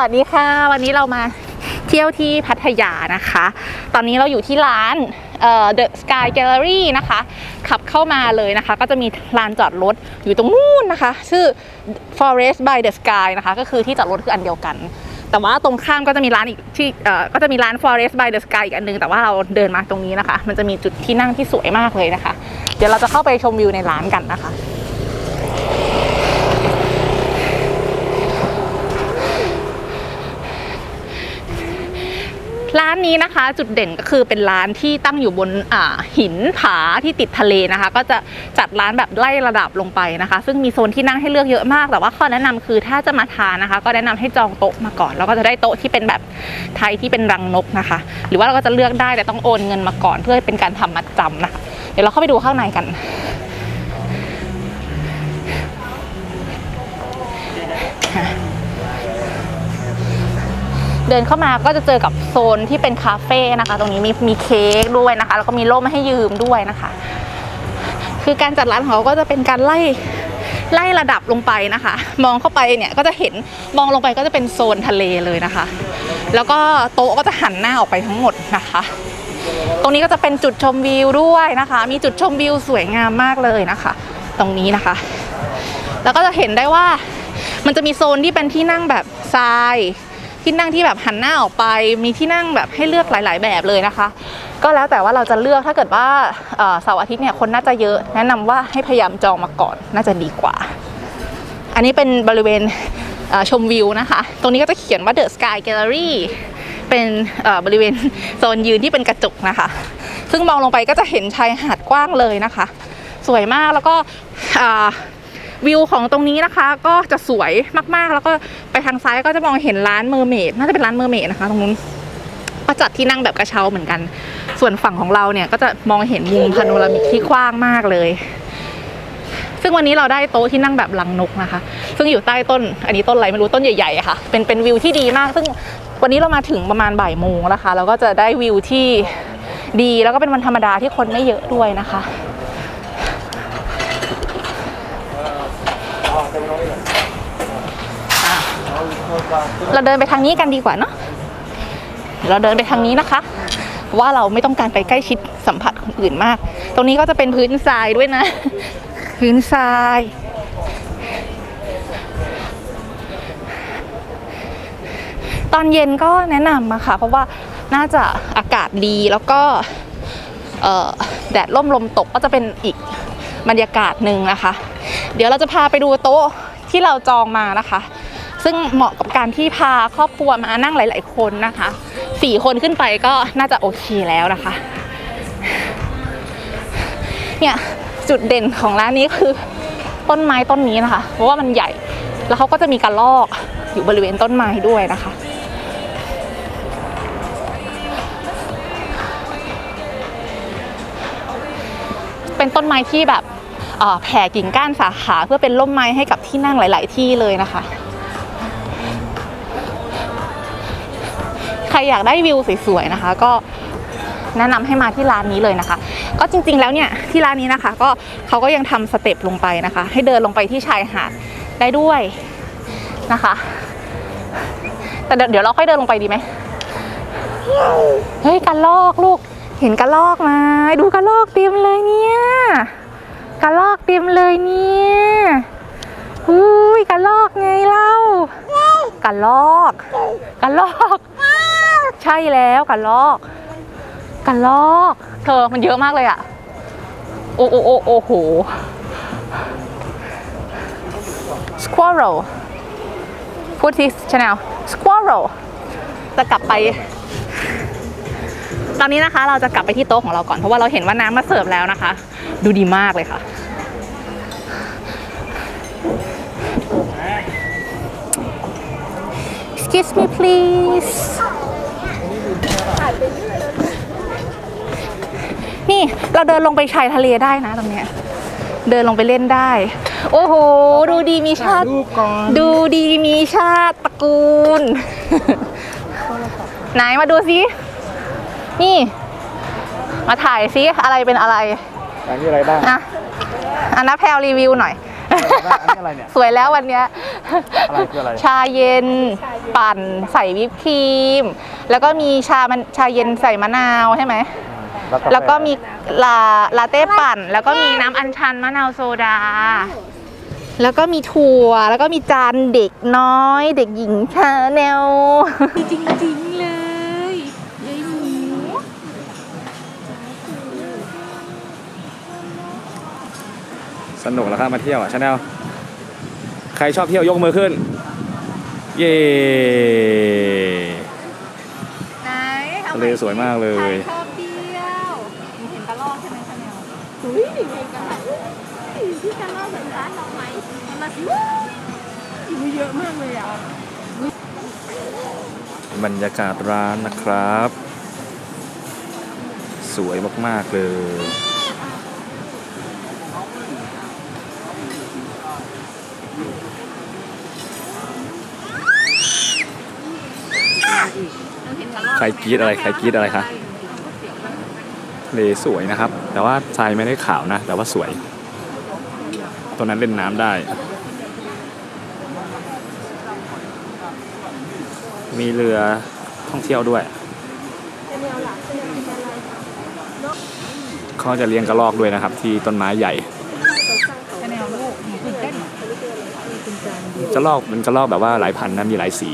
วัสดีค่ะ วันนี้เรามาเที่ยวที่พัทยานะคะ ตอนนี้เราอยู่ที่ร้านเอ่อ The Sky Gallery นะคะ ขับเข้ามาเลยนะคะ ก็จะมีลานจอดรถอยู่ตรงนู้นนะคะ ชื่อ Forest by the Sky นะคะ ก็คือที่จอดรถคืออันเดียวกัน แต่ว่าตรงข้ามก็จะมีร้านอีกที่เอ่อก็จะมีร้าน Forest by the Sky อีกอันนึง แต่ว่าเราเดินมาตรงนี้นะคะ มันจะมีจุดที่นั่งที่สวยมากเลยนะคะ เดี๋ยวเราจะเข้าไปชมวิวในร้านกันนะคะานนี้นะคะ จุดเด่นก็คือเป็นร้านที่ตั้งอยู่บนหินผาที่ติดทะเลนะคะ ก็จะจัดร้านแบบไล่ระดับลงไปนะคะ ซึ่งมีโซนที่นั่งให้เลือกเยอะมาก แต่ว่าข้อแนะนำคือถ้าจะมาทานนะคะ ก็แนะนำให้จองโต๊ะมาก่อน แล้วก็จะได้โต๊ะที่เป็นแบบไทยที่เป็นรังนกนะคะ หรือว่าเราก็จะเลือกได้แต่ต้องโอนเงินมาก่อนเพื่อเป็นการทำมัดจำนะคะเดี๋ยวเราเข้าไปดูข้างในกัน เดินเข้ามาก็จะเจอกับโซนที่เป็นคาเฟ่นะคะ ตรงนี้มีมีเค้กด้วยนะคะ แล้วก็มีร่มให้ยืมด้วยนะคะ คือการจัดร้านของเขาก็จะเป็นการไล่ไล่ระดับลงไปนะคะ มองเข้าไปเนี่ยก็จะเห็นมองลงไปก็จะเป็นโซนทะเลเลยนะคะ แล้วก็โต๊ะก็จะหันหน้าออกไปทั้งหมดนะคะ ตรงนี้ก็จะเป็นจุดชมวิวด้วยนะคะ มีจุดชมวิวสวยงามมากเลยนะคะ ตรงนี้นะคะ แล้วก็จะเห็นได้ว่ามันจะมีโซนที่เป็นที่นั่งแบบทราย ที่นั่งที่แบบหันหน้าออกไป มีที่นั่งแบบให้เลือกหลาย ๆ แบบเลยนะคะ ก็แล้วแต่ว่าเราจะเลือกถ้าเกิดว่าเสาร์อาทิตย์เนี่ยคนน่าจะเยอะแนะนำว่าให้พยายามจองมาก่อนน่าจะดีกว่า อันนี้เป็นบริเวณชมวิวนะคะ ตรงนี้ก็จะเขียนว่า The Sky Gallery เป็นเอ่อบริเวณโซนยืนที่เป็นกระจกนะคะ ซึ่งมองลงไปก็จะเห็นชายหาดกว้างเลยนะคะ สวยมากแล้วก็อ่า วิวของตรงนี้นะคะ ก็จะสวยมากๆ แล้วก็ไปทางซ้ายก็จะมองเห็นร้านเมอร์เมดน่าจะเป็นร้านเมอร์เมดนะคะตรงนู้นก็จัดที่นั่งแบบกระเช้าเหมือนกัน ส่วนฝั่งของเราเนี่ยก็จะมองเห็นมุมพาโนรามิกที่กว้างมากเลย ซึ่งวันนี้เราได้โต๊ะที่นั่งแบบลังนกนะคะ ซึ่งอยู่ใต้ต้น อันนี้ต้นอะไรไม่รู้ต้นใหญ่ๆค่ะ เป็นเป็นวิวที่ดีมาก ซึ่งวันนี้เรามาถึงประมาณบ่ายโมงแล้วค่ะเราก็จะได้วิวที่ดีแล้วก็เป็นวันธรรมดาที่คนไม่เยอะด้วยนะคะ เราเดินไปทางนี้กันดีกว่าเนาะเราเดินไปทางนี้นะคะ ว่าเราไม่ต้องการไปใกล้ชิดสัมผัสคนอื่นมาก ตรงนี้ก็จะเป็นพื้นทรายด้วยนะ พื้นทรายตอนเย็นก็แนะนำอะค่ะ เพราะว่าน่าจะอากาศดีแล้วก็แดดร่มลมตกก็จะเป็นอีกบรรยากาศหนึ่งนะคะ เดี๋ยวเราจะพาไปดูโต๊ะที่เราจองมานะคะ ซึ่งเหมาะกับการที่พาครอบครัวมานั่งหลาย ๆ คนนะคะสี่คนขึ้นไปก็น่าจะโอเคแล้วนะคะ เนี่ยจุดเด่นของร้านนี้คือต้นไม้ต้นนี้นะคะ เพราะว่ามันใหญ่แล้วเขาก็จะมีกระรอกอยู่บริเวณต้นไม้ด้วยนะคะเป็นต้นไม้ที่แบบแผ่กิ่งก้านสาขาเพื่อเป็นร่มไม้ให้กับที่นั่งหลาย ๆ ที่เลยนะคะ รอยากได้วิวสวยๆนะคะ ก็แนะนำให้มาที่ร้านนี้เลยนะคะ ก็จริงๆแล้วเนี่ยที่ร้านนี้นะคะ ก็เขาก็ยังทำสเต็ปลงไปนะคะ ให้เดินลงไปที่ชายหาดได้ด้วยนะคะ แต่เดี๋ยวเดี๋ยวเราค่อยเดินลงไปดีไหมเฮ้ยกระลอกลูก เห็นกระลอกไหมดูกระลอกเต็มเลยเนี่ยกระลอกเต็มเลยเนี่ยอุ้ยกระลอกไงเล่ากระลอกกระลอก ใช่แล้วกระลอกกระลอก เธอมันเยอะมากเลยอะโอ้โอ้โอ้โอ้โห squirrel พูดที่ channel squirrel จะกลับไป ตอนนี้นะคะเราจะกลับไปที่โต๊ะของเราก่อน เพราะว่าเราเห็นว่าน้ำมาเสิร์ฟแล้วนะคะ ดูดีมากเลยค่ะ excuse me please นี่เราเดินลงไปชายทะเลได้นะตรงเนี้ย เดินลงไปเล่นได้ โอ้โห ดูดีมีชาติรูปก่อนดูดีมีชาติตระกูล ไหนมาดูซินี่ มาถ่ายซิอะไรเป็นอะไร อันนี้อะไรบ้างอะอันนะแพลรีวิวหน่อย อันนี้อะไรเนี่ย สวยแล้ววันเนี้ยอะไรคืออะไร ชาเย็นปั่นใส่วิปครีม แล้วก็มีชามันชาเย็นใส่มะนาวใช่ไหม แล้วก็มีลาลาเต้ปั่น แล้วก็มีน้ำอัญชันมะนาวโซดา แล้วก็มีถั่ว แล้วก็มีจานเด็กน้อย เด็กหญิงชาแนลจริงจริงๆเลย สนุกแล้วครับมาเที่ยวอะชาแนลใครชอบเที่ยวยกมือขึ้น เย้ไหนทะเลสวยมากเลยชอบเที่ยวหนูเห็นกระรอกใช่ไหมชาแนลที่จะเล่าเหมือนร้านเราไหมมันมาสิอยู่เยอะมากเลยอะบรรยากาศร้านนะครับ สวยมาก ๆ เลย ใครกรีดอะไรใครกรีดอะไรคะทะเลสวยนะครับ แต่ว่าทรายไม่ได้ขาวนะ แต่ว่าสวยตัวนั้นเล่นน้ำได้ มีเรือท่องเที่ยวด้วย เขาจะเลี้ยงกระรอกด้วยนะครับ ที่ต้นไม้ใหญ่กระรอกเป็นกระรอกแบบว่าหลายพันนะมีหลายสี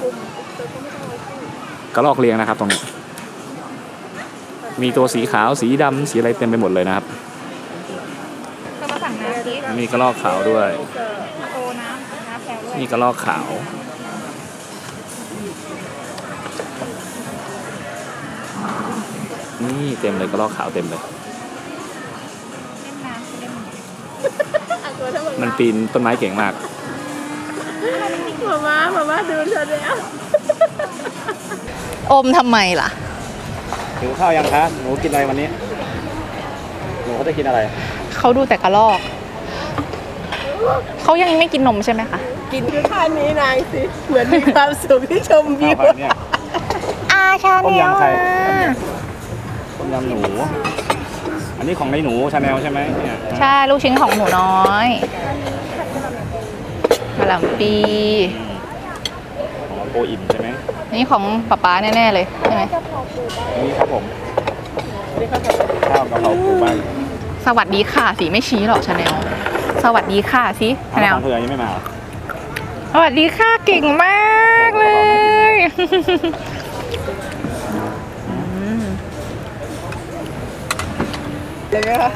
ส้นชาอมกระรอกเลี้ยงนะครับตรงนี้ มีตัวสีขาวสีดำสีอะไรเต็มไปหมดเลยนะครับก็มาสั่งน้ำพีชมีกระรอกขาวด้วยโอน้ำน้ำแพลวด้วยนี่กระรอกขาว นี่เต็มเลยกระรอกขาวเต็มเลย เล่นน้ำเล่นตัวทั้งหมดมันปีนต้นไม้เก่งมาก มาม่ามาม่าดูเธอแล้วอมทำไมล่ะ หิวข้าวยังคะ หนูกินอะไรวันนี้ หนูเขาจะกินอะไร เขาดูแต่กระลอก เขายังไม่กินนมใช่ไหมคะ กินดูท่านี้นางสิเหมือนมีความสุขที่ชมวิวเนี่ย อาชาต้มแนลยำไข่ ต้มยำหนู อันนี้ของในหนูชาแนลใช่ไหมเนี่ยใช่ ลูกชิ้นของหนูน้อยกะหล่ำปี ของโปอิ่มใช่ไหมนี่ของป๊าป๊าแน่ๆเลยใช่ไหมอันนี้ครับผมข้าวกะเพราปูบ้านสวัสดีค่ะสีไม่ชี้หรอกชาแนลสวัสดีค่ะสิอันชาแนนี้ลของเธอยังไม่มาเหรอ สวัสดีค่ะเก่งมากเลย เลยไหมคะ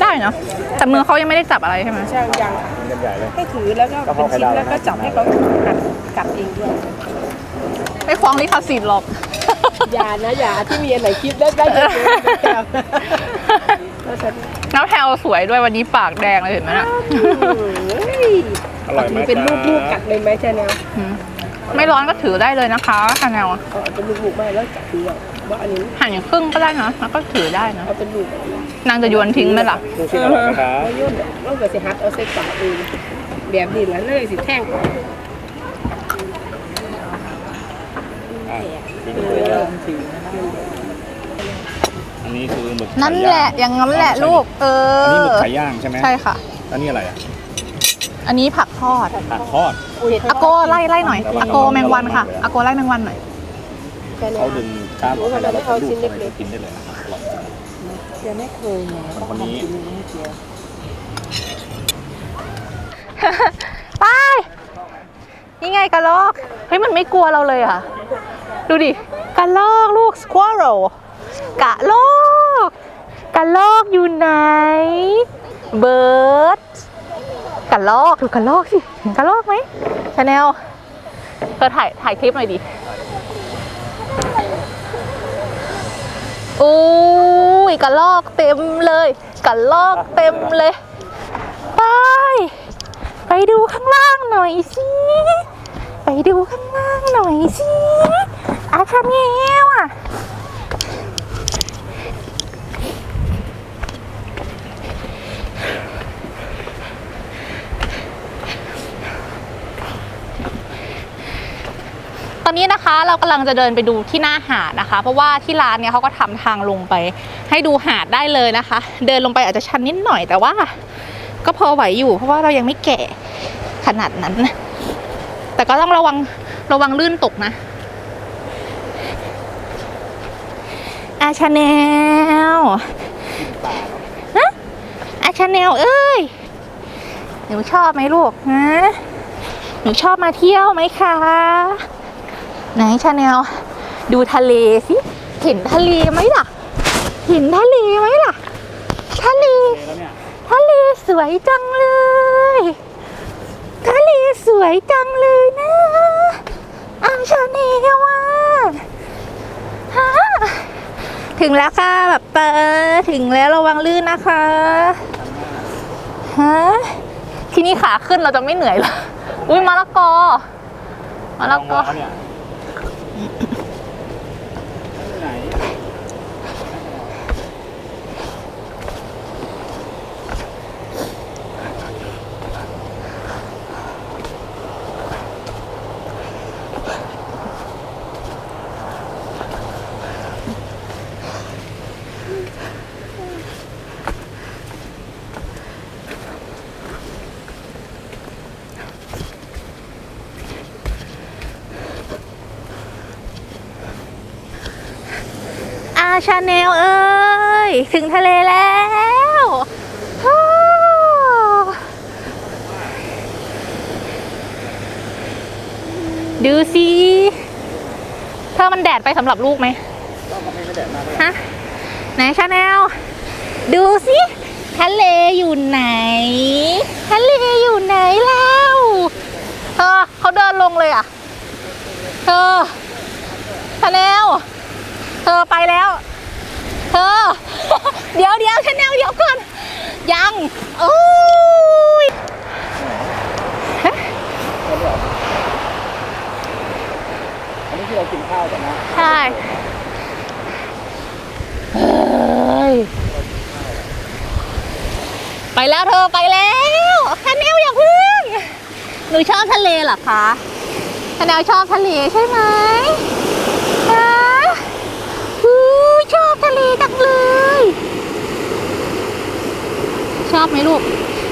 ได้เนาะแต่มือเขายังไม่ได้จับอะไรใช่ไหมช่างยังกินกันใหญ่เลยให้ถือแล้วก็เป็นชิ้นแล้วก็จับให้เขากัดกัดเองด้วยไม่ฟ้องลิขสิทธิ์หรอกอย่านะอย่าที่มีอันไหนคิดได้ได้จะเจอก็ฉันน้ำแพลวสวยด้วยวันนี้ปากแดงเลยเห็นไหมน่ะอร่อยไหมเป็นลูกลูกจ๊ะกัดเลยไหมชาแนลอืม ไม่ร้อนก็ถือได้เลยนะคะชาแนลเอาเป็นลูกลูกๆมาแล้วกัดดูอะว่าอันนี้หั่นอย่างครึ่งก็ได้นะแล้วก็ถือได้นะเอาเป็นลูกนางจะโยนทิ้งไหมล่ะลูกชิ้นอร่อยไหมครับเอายุ่นเอาไปสิฮัทเอาใส่ปากเองแบบนี้แล้วเลยสิแท่งอะทิ้งเอเลยออันนี้คือหมึกไข่นั่นแหละอย่างนั้นแหละลูกเออันอนี้หมึกไข่ย่างใช่ไหมใช่ค่ะอันนี้อะไรอะ อันนี้ผักทอดผักทอดอาโกไล่ไล่หน่อยอาโกแมงวันค่ะอาโกไล่แมงวันหน่อยเขาดึงกล้ามออกไปแล้วเราก็ลูบเข้าไปกินได้เลยนะครับอร่อยเดี๋ยวไม่เคยไงคนคนนี้ไปนี่ไงกระลอกเฮ้ยมันไม่กลัวเราเลยอะ ดูดิกระลอกลูก squirrel กระลอกกระลอกอยู่ไหน bird กระลอกดูกระลอกสิเห็นกระลอกไหมชาแนลเธอถ่ายถ่ายคลิปหน่อยดิอุ้ยกระลอกเต็มเลยกระลอกเต็มเลย ไป ไปดูข้างล่างหน่อยสิไปดูข้างล่างหน่อยสิอาชาเนียวอะ นี้นะคะเรากำลังจะเดินไปดูที่หน้าหาดนะคะ เพราะว่าที่ร้านเนี่ยเขาก็ทำทางลงไป ให้ดูหาดได้เลยนะคะ เดินลงไปอาจจะชันนิดหน่อยแต่ว่า ก็พอไหวอยู่ เพราะว่าเรายังไม่แก่ขนาดนั้น แต่ก็ต้องระวังระวังลื่นตกนะอาชาแนลฮะอาชาแนลเอ้ย หนูชอบไหมลูกฮะหนูชอบมาเที่ยวไหมคะ ไหนชาแนลดูทะเลสิเห็นทะเลไหมล่ะ เห็นทะเลไหมล่ะ ทะเล ทะเลสวยจังเลย ทะเลสวยจังเลยนะอังชาเนลว่าฮะถึงแล้วค่ะแบบเปิดถึงแล้วระวังลื่นนะคะฮะที่นี่ขาขึ้นเราจะไม่เหนื่อยหรออุ้ยมะละกอมะละกอ ชาแนลเอ้ย ถึงทะเลแล้วฮู้ดูสิเธอมันแดดไปสำหรับลูกไหมฮะไหนชาแนลดูสิทะเลอยู่ไหน ทะเลอยู่ไหนแล้วเธอเขาเดินลงเลยอะเธอชาแนลเธอไปแล้ว เธอ เดี๋ยวเดี๋ยวชาแนลเดี๋ยวก่อน ยังโอ้ยอันนี้ที่เรากินข้าวกันนะ ใช่เฮ้ยไปแล้วเธอไปแล้วชาแนลอย่าพึ่ง หนูชอบทะเลเหรอคะชาแนลชอบทะเลใช่ไหมฮะฮู้ชอบทะเล จังเลย ชอบไหมลูก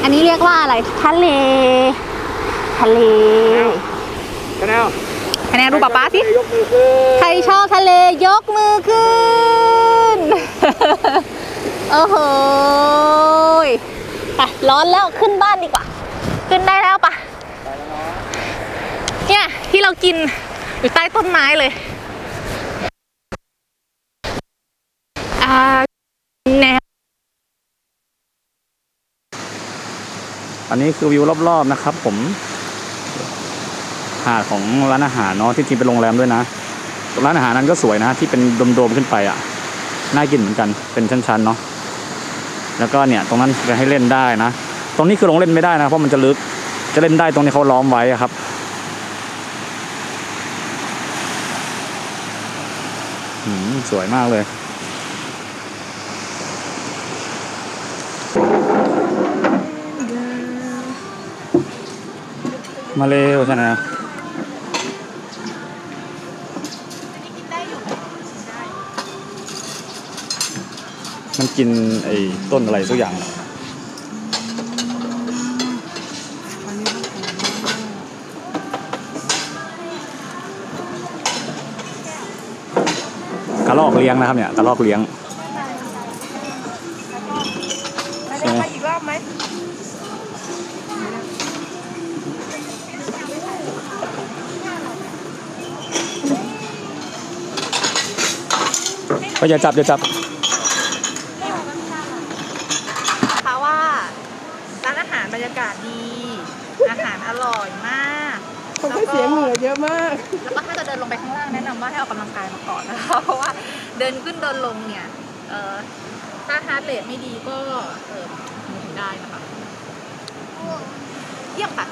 อันนี้เรียกว่าอะไร ทะเล ทะเลชาแนลคะแนนดูป๊าป๊าสิ ยกมือขึ้นใครชอบทะเลยกมือขึ้น โอ้โหยไปร้อนแล้วขึ้นบ้านดีกว่า ขึ้นได้แล้วปะเนี่ยที่เรากินอยู่ใต้ต้นไม้เลย อ่าแนว อั นนี้คือวิวรอบๆนะครับ ผมหาดของร้านอาหารเนาะที่จริงเป็นโรงแรมด้วยนะร้านอาหารนั้นก็สวยนะที่เป็นโดมๆขึ้นไปอะน่ากินเหมือนกันเป็นชั้นๆเนาะแล้วก็เนี่ยตรงนั้นจะให้เล่นได้นะ ตรงนี้คือลงเล่นไม่ได้นะเพราะมันจะลึกจะเล่นได้ตรงที่เขาล้อมไว้ครับสวยมากเลย มาเร็วชนะมันกินไอ้ต้นอะไรสักอย่างกระลอกเลี้ยงนะครับเนี่ยกระลอกเลี้ยง ก็อย่าจับอย่าจับเพราะว่าร้านอาหารบรรยากาศดี อาหารอร่อยมากผมก็เสียเหงื่อเยอะมาก แล้วก็ถ้าจะเดินลงไปข้างล่างแนะนำว่าให้ออกกำลังกายมาก่อนนะคะเพราะว่าเดินขึ้นเดินลงเนี่ยเอ่อถ้าฮาร์ดเรทไม่ดีก็เออถึงได้นะคะเยี่ยมค่ะ